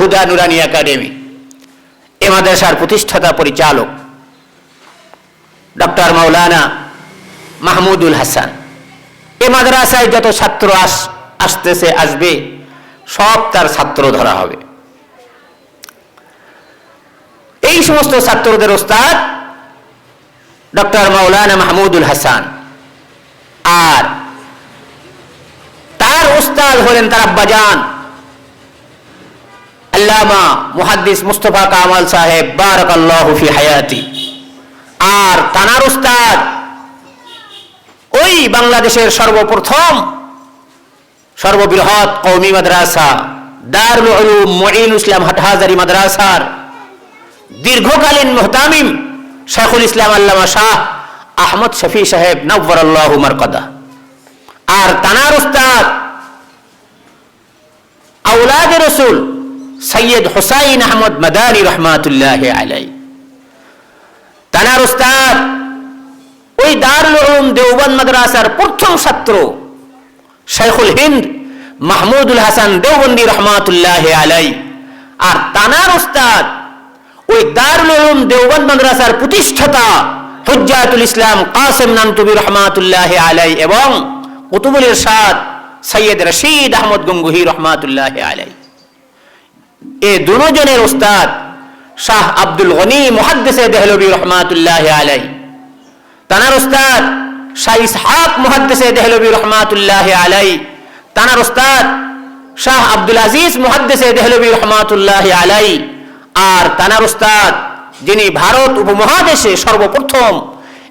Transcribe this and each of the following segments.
হুদা নুরানি academy, এ মাদ্রাসার প্রতিষ্ঠাতা পরিচালক ডক্টর মাওলানা মাহমুদুল হাসান। এ মাদ্রাসায় যত ছাত্র আস, আসতেছে, আসবে, সব তার ছাত্র ধরা হবে। এই সমস্ত ছাত্রদের ওস্তাদ ডক্টর মাওলানা মাহমুদুল হাসান। আর তার ওস্তাদ হলেন তার আব্বাজান। আল্লামা মুহাদ্দিস মুস্তফা কামাল সাহেব, বারাকাল্লাহু ফি হায়াতি। আর তানার উস্তাদ, ওই বাংলাদেশের সর্বপ্রথম, সর্ববৃহৎ কৌমি মাদ্রাসা, দারুল উলুম মুঈন ইসলাম হাটহাজারি মাদ্রাসার দীর্ঘকালীন মুহতামিম শেখুল ইসলাম আল্লামা শাহ আহমদ শফি সাহেব নব্বর আল্লাহ মারকাদা। আর তানার উস্তাদ আউলাদ রসুল সৈয়দ হুসাইন আহমদ মাদানী রহমাতুল্লাহ আলাই তানার উস্তাদ, ওই দারুল উলুম দেওবন্দ মাদ্রাসার প্রথম ছাত্র শেখুল হিন্দ মাহমুদুল হাসান দেওবন্দি রহমাতুল্লাহ আলাই আর তানার উস্তাদ, ওই দারুল উলুম দেওবন্দ মাদ্রাসার প্রতিষ্ঠাতা হুজ্জাতুল ইসলাম কাসেম নান্তুবি রহমাতুল্লাহ আলাই এবং কুতুবুল ইরশাদ সৈয়দ রশিদ আহমদ গঙ্গুহি রহমাতুল্লাহ আলাই এ দুজনের উস্তাদ শাহ আব্দুল গনি মুহাদ্দিসে দেহলবি রহমাতুল্লাহ আলাই তানার উস্তাদ শাহ ইসহাক মুহাদ্দিসে দেহলবি রহমাতুল্লাহ আলাই তানার উস্তাদ শাহ আব্দুল আজিজ মুহাদ্দিসে দেহলবি রহমাতুল্লাহ আলাই আর তানার উস্তাদ যিনি ভারত উপমহাদেশে সর্বপ্রথম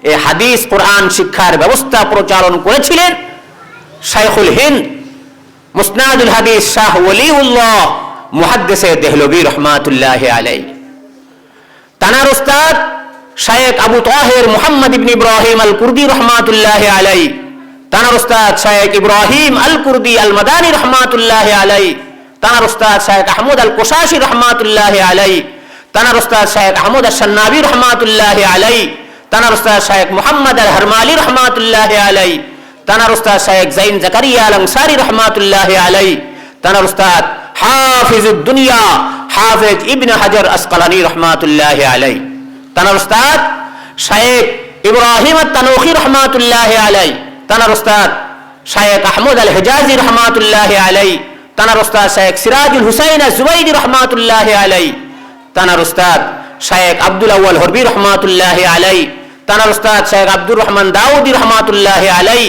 এ হাদিস, কোরআন, শিক্ষার ব্যবস্থা প্রচারণ করেছিলেন, শাইখুল হিন্দ, মুসনাদুল হাদিস শাহ ওলিউল্লাহ মুহাদ্দিসে দেহলবি রহমাতুল্লাহ আলাই তানার উস্তাদ শায়েক আবু তাহের মোহাম্মদ ইবনে ইব্রাহিম আল কুরদি রহমাতুল্লাহ আলাই তানার উস্তাদ শায়েক ইব্রাহিম আল কুরদি আল মাদানী রহমাতুল্লাহ আলাই তানার উস্তাদ শায়েক আহমদ আল কোশাশি রহমাতুল্লাহ আলাই তানার উস্তাদ শায়েক আহমদ আল সান্নাবি রহমাতুল্লাহ আলাই তানার উস্তাদ শায়েক মোহাম্মদ আল হরমালি রহমাতুল্লাহ আলাই তানার উস্তাদ শায়েক জাইন জাকারিয়া আল আনসারি রহমাতুল্লাহ আলাই তানার উস্তাদ হাফিজ দুনিয়া হাফিজ ইবনে হাজার আসকালানি রহমাতুল্লাহ আলাই তানার উস্তাদ শায়েক ইব্রাহিম তানুখি রহমাতুল্লাহ আলাই তানার উস্তাদ শায়েক আহমদ আল হেজাজি রহমাতুল্লাহ আলাই তানার উস্তাদ শায়েক সিরাজুল হুসাইন জুবাইদি রহমাতুল্লাহ আলাই তানার উস্তাদ শায়েক আব্দুল আউয়াল হরবি রহমাতুল্লাহ আলাই তানার উস্তাদ শায়েক আব্দুর রহমান দাউদি রহমাতুল্লাহ আলাই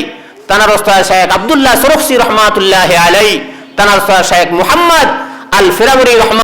তানার উস্তাদ শায়েক আব্দুল্লাহ সুরফসি রহমাতুল্লাহ আলাই তানার উস্তাদ শায়েক মুহাম্মদ আল ফিরাবরি রহমান